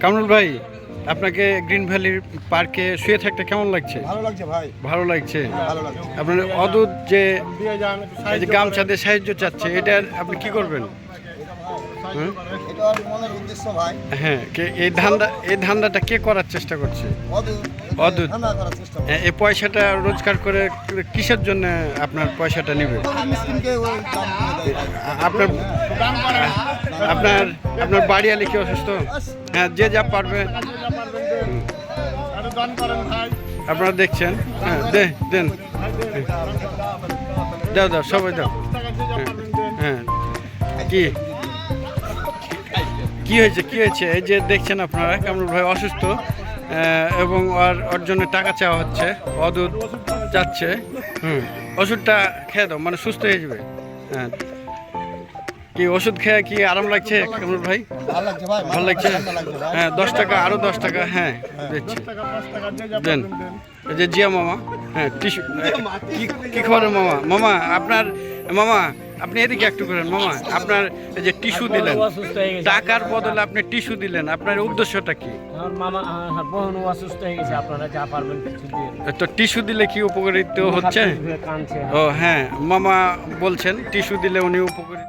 কামরুল ভাই আপনাকে গ্রিন ভ্যালির পার্কে শুয়ে থাকতে কেমন লাগছে? ভালো লাগছে ভাই। ভালো লাগছে? আপনার অদূত যে দিয়ে যান এই যে গামছা দিয়ে সাহায্য চাচ্ছে এটা আপনি কি করবেন? হ্যাঁ? কে এই ধান্দা এই ধান্দাটা কে করার চেষ্টা করছে? হ্যাঁ, এই পয়সাটা রোজগার করে কিসের জন্য আপনার পয়সাটা নেবে? আপনার আপনার আপনার বাড়ি আলে কি অসুস্থ? হ্যাঁ যে যা পারবে। আপনারা দেখছেন। হ্যাঁ দে, দেন। দাও দাও, সবাই দাও। হ্যাঁ কি? কি হয়েছে কি হয়েছে? এই যে দেখছেন আপনারা, কামরুল ভাই অসুস্থ এবং ওর ওর জন্য টাকা চাওয়া হচ্ছে, অদূর যাচ্ছে। হুম, ওষুধটা খেয়ে দাও মানে সুস্থ হয়ে যাবে। হ্যাঁ। কি ওষুধ খেয়ে কি আরাম লাগছে কামরুল ভাই? ভালো লাগছে হ্যাঁ দশ টাকা আরও দশ টাকা হ্যাঁ দিচ্ছি। দেন। এই যে জিয়া মামা হ্যাঁ টিস্যু কি কি খবরের মামা? মামা আপনার মামা আপনি এদিকে একটু করেন মামা আপনার এই যে টিস্যু দিলেন হয়ে টাকার বদলে আপনি টিস্যু দিলেন আপনার উদ্দেশ্যটা কি? হয়ে তো টিস্যু দিলে কি উপকারিত হচ্ছে? ও হ্যাঁ মামা বলছেন টিস্যু দিলে উনি উপকারিত